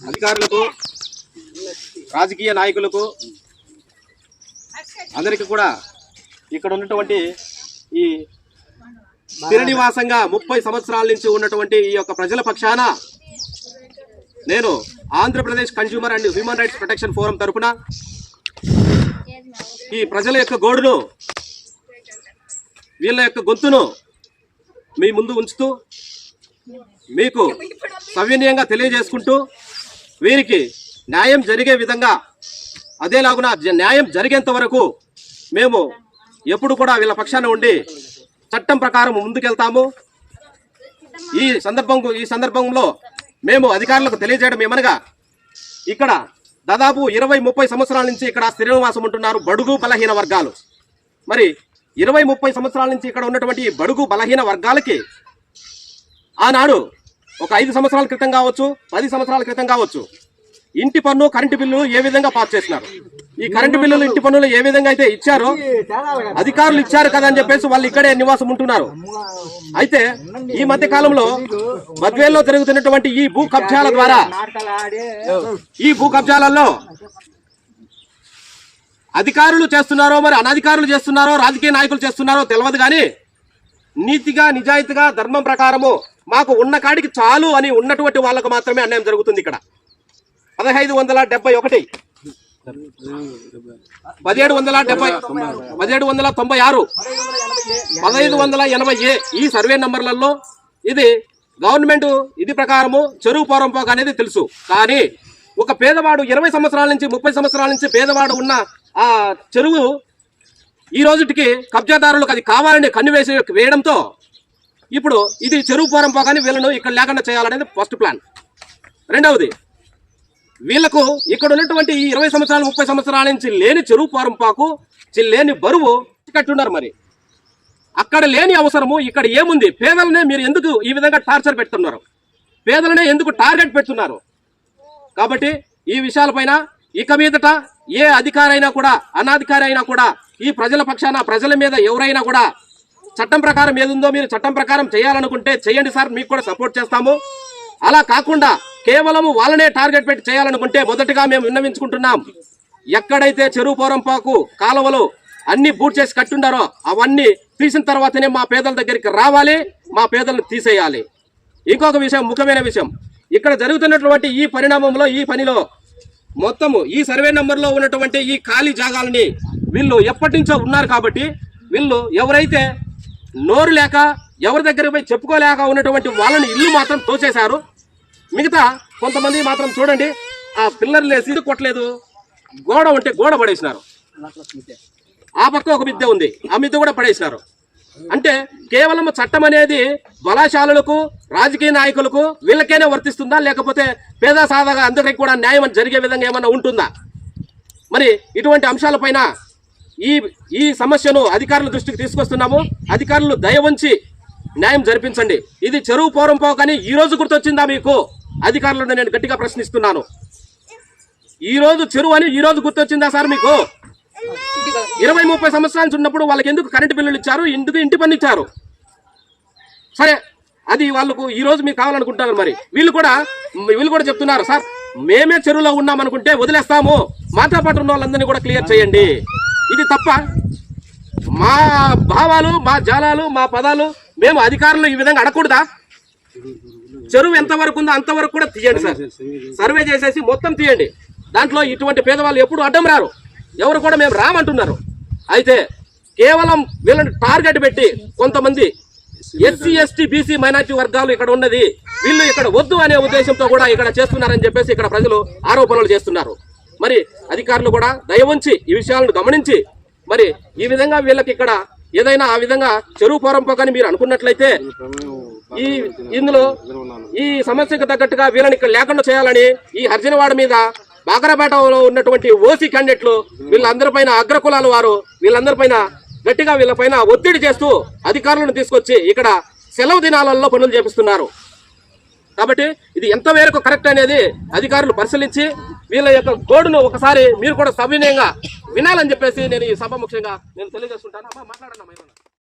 అధికారులకు రాజకీయ నాయకులకు అందరికీ కూడా ఇక్కడ ఉన్నటువంటి ఈ స్థిర నివాసంగా ముప్పై సంవత్సరాల నుంచి ఉన్నటువంటి ఈ యొక్క ప్రజల పక్షాన నేను Andhra Pradesh consumer and human rights protection forum తరపున ఈ ప్రజల యొక్క గోడును వీళ్ళ యొక్క గొంతును మీ ముందు ఉంచుతూ మీకు సవినయంగా తెలియజేసుకుంటూ వీరికి న్యాయం జరిగే విధంగా అదేలాగున జ- న్యాయం జరిగేంత వరకు మేము ఎప్పుడు కూడా వీళ్ళ పక్షాన ఉండి చట్టం ప్రకారం ముందుకెళ్తాము. ఈ సందర్భం ఈ సందర్భంలో మేము అధికారులకు తెలియజేయడం ఏమనగా ఇక్కడ దాదాపు ఇరవై ముప్పై సంవత్సరాల నుంచి ఇక్కడ శ్రీనివాసం ఉంటున్నారు బడుగు బలహీన వర్గాలు. మరి ఇరవై ముప్పై సంవత్సరాల నుంచి ఇక్కడ ఉన్నటువంటి బడుగు బలహీన వర్గాలకి ఆనాడు ఒక ఐదు సంవత్సరాల క్రితం కావచ్చు పది సంవత్సరాల క్రితం కావచ్చు ఇంటి పన్ను కరెంటు బిల్లు ఏ విధంగా పాస్ చేసినారు? ఈ కరెంటు బిల్లులు ఇంటి పన్నులు ఏ విధంగా అయితే ఇచ్చారో అధికారులు ఇచ్చారు కదా అని చెప్పేసి వాళ్ళు ఇక్కడే నివాసం ఉంటున్నారు. అయితే ఈ మధ్య కాలంలో బద్వేల్లో జరుగుతున్నటువంటి ఈ భూ కబ్జాల ద్వారా ఈ భూ కబ్జాలలో అధికారులు చేస్తున్నారో మరి అనధికారులు చేస్తున్నారో రాజకీయ నాయకులు చేస్తున్నారో తెలియదు కానీ నీతిగా నిజాయితీగా ధర్మం ప్రకారము మాకు ఉన్న కాడికి చాలు అని ఉన్నటువంటి వాళ్ళకు మాత్రమే అన్యాయం జరుగుతుంది ఇక్కడ. పదహైదు వందల డెబ్బై ఒకటి. పదిహేడు వందల డెబ్బై పదిహేడు వందల తొంభై ఆరు. పదహైదు వందల ఎనభై ఏ. ఈ సర్వే నంబర్లలో ఇది గవర్నమెంట్ ఇది ప్రకారము చెరువు పోరంపోక అనేది తెలుసు. కానీ ఒక పేదవాడు ఇరవై సంవత్సరాల నుంచి ముప్పై సంవత్సరాల నుంచి పేదవాడు ఉన్న ఆ చెరువు ఈ రోజుటికి కబ్జాదారులకు అది కావాలని కన్ను వేసి వేయడంతో ఇప్పుడు ఇది చెరువు పోరంపోకని వీళ్ళను ఇక్కడ లేకుండా చేయాలనేది ఫస్ట్ ప్లాన్ రెండవది వీళ్ళకు ఇక్కడ ఉన్నటువంటి ఈ ఇరవై సంవత్సరాలు ముప్పై సంవత్సరాల నుంచి లేని చెరువు పోరంపాకు లేని బరువు కట్టున్నారు మరి. అక్కడ లేని అవసరము ఇక్కడ ఏముంది? పేదలనే మీరు ఎందుకు ఈ విధంగా టార్చర్ పెడుతున్నారు? పేదలనే ఎందుకు టార్గెట్ పెడుతున్నారు? కాబట్టి ఈ విషయాలపైన ఇక మీదట ఏ అధికారైనా కూడా అనాధికారి అయినా కూడా ఈ ప్రజల పక్షాన ప్రజల మీద ఎవరైనా కూడా చట్టం ప్రకారం ఏదుందో మీరు చట్టం ప్రకారం చేయాలనుకుంటే చేయండి సార్ మీకు కూడా సపోర్ట్ చేస్తాము. అలా కాకుండా కేవలము వాళ్ళనే టార్గెట్ పెట్టి చేయాలనుకుంటే మొదటగా మేము విన్నవించుకుంటున్నాం. ఎక్కడైతే చెరువు పోరంపాకు కాలువలు అన్ని బూట్ చేసి కట్టుండారో అవన్నీ తీసిన తర్వాతనే మా పేదల దగ్గరికి రావాలి మా పేదలను తీసేయాలి. ఇంకొక విషయం ముఖ్యమైన విషయం. ఇక్కడ జరుగుతున్నటువంటి ఈ పరిణామంలో ఈ పనిలో మొత్తము ఈ సర్వే నెంబర్లో ఉన్నటువంటి ఈ ఖాళీ జాగాలని వీళ్ళు ఎప్పటి నుంచో ఉన్నారు కాబట్టి వీళ్ళు ఎవరైతే నోరు లేక ఎవరి దగ్గర పోయి చెప్పుకోలేక ఉన్నటువంటి వాళ్ళని ఇల్లు మాత్రం తోచేశారు మిగతా కొంతమంది మాత్రం చూడండి ఆ పిల్లర్లు వేసి కొట్టలేదు. గోడ ఉంటే గోడ పడేసినారు. ఆ పక్క ఒక మిద్దె ఉంది ఆ మిద్దె కూడా పడేసినారు. అంటే కేవలం చట్టం అనేది బలాశాలులకు రాజకీయ నాయకులకు వీళ్ళకైనా వర్తిస్తుందా లేకపోతే పేద సాధగా అందరికీ కూడా న్యాయం జరిగే విధంగా ఏమన్నా ఉంటుందా? మరి ఇటువంటి అంశాలపైన ఈ ఈ సమస్యను అధికారుల దృష్టికి తీసుకొస్తున్నాము. అధికారులు దయ ఉంచి న్యాయం జరిపించండి. ఇది చెరువు పోరం పోకని ఈ రోజు గుర్తొచ్చిందా మీకు? అధికారులను నేను గట్టిగా ప్రశ్నిస్తున్నాను. ఈ రోజు చెరువు అని ఈ రోజు గుర్తొచ్చిందా సార్ మీకు? ఇరవై ముప్పై సంవత్సరాల నుంచి ఉన్నప్పుడు వాళ్ళకి ఎందుకు కరెంటు బిల్లులు ఇచ్చారు? ఎందుకు ఇంటి పన్ను ఇచ్చారు? సరే అది వాళ్ళకు ఈ రోజు మీకు కావాలనుకుంటారు మరి. వీళ్ళు కూడా వీళ్ళు కూడా చెప్తున్నారు సార్ మేమే చెరువులో ఉన్నామనుకుంటే వదిలేస్తాము. మాతో పాటు ఉన్న వాళ్ళందరినీ కూడా క్లియర్ చేయండి. ఇది తప్ప మా భావాలు మా జాలాలు మా పదాలు మేము అధికారులు ఈ విధంగా అడగకూడదా? చెరువు ఎంతవరకు ఉందో అంతవరకు కూడా తీయండి సార్. సర్వే చేసేసి మొత్తం తీయండి. దాంట్లో ఇటువంటి పేదవాళ్ళు ఎప్పుడు అడ్డం రారు. ఎవరు కూడా మేము రామంటున్నారు. అయితే కేవలం వీళ్ళని టార్గెట్ పెట్టి కొంతమంది ఎస్సీ ఎస్టీ బీసీ మైనార్టీ వర్గాలు ఇక్కడ ఉన్నది. వీళ్ళు ఇక్కడ వద్దు అనే ఉద్దేశంతో కూడా ఇక్కడ చేస్తున్నారని చెప్పేసి ఇక్కడ ప్రజలు ఆరోపణలు చేస్తున్నారు. మరి అధికారులు కూడా దయ ఉంచి ఈ విషయాలను గమనించి మరి ఈ విధంగా వీళ్ళకి ఇక్కడ ఏదైనా ఆ విధంగా చెరువు పోరంపోకని మీరు అనుకున్నట్లయితే ఈ ఇందులో ఈ సమస్యకు తగ్గట్టుగా వీళ్ళని ఇక్కడ లేకుండా చేయాలని ఈ హర్జనవాడ మీద బాగరపేటలో ఉన్నటువంటి ఓసీ క్యాండిడేట్లు వీళ్ళందరిపైన అగ్రకులాల వారు వీళ్ళందరిపైన గట్టిగా వీళ్ళపైన ఒత్తిడి చేస్తూ అధికారులను తీసుకొచ్చి ఇక్కడ సెలవు దినాలలో పనులు చేపిస్తున్నారు. కాబట్టి ఇది ఎంత మేరకు కరెక్ట్ అనేది అధికారులు పరిశీలించి వీళ్ళ యొక్క గోడును ఒకసారి మీరు కూడా సవినయంగా వినాలని చెప్పేసి నేను ఈ సభ ముఖ్యంగా నేను తెలియజేస్తుంటాను. అమ్మా మాట్లాడన్నా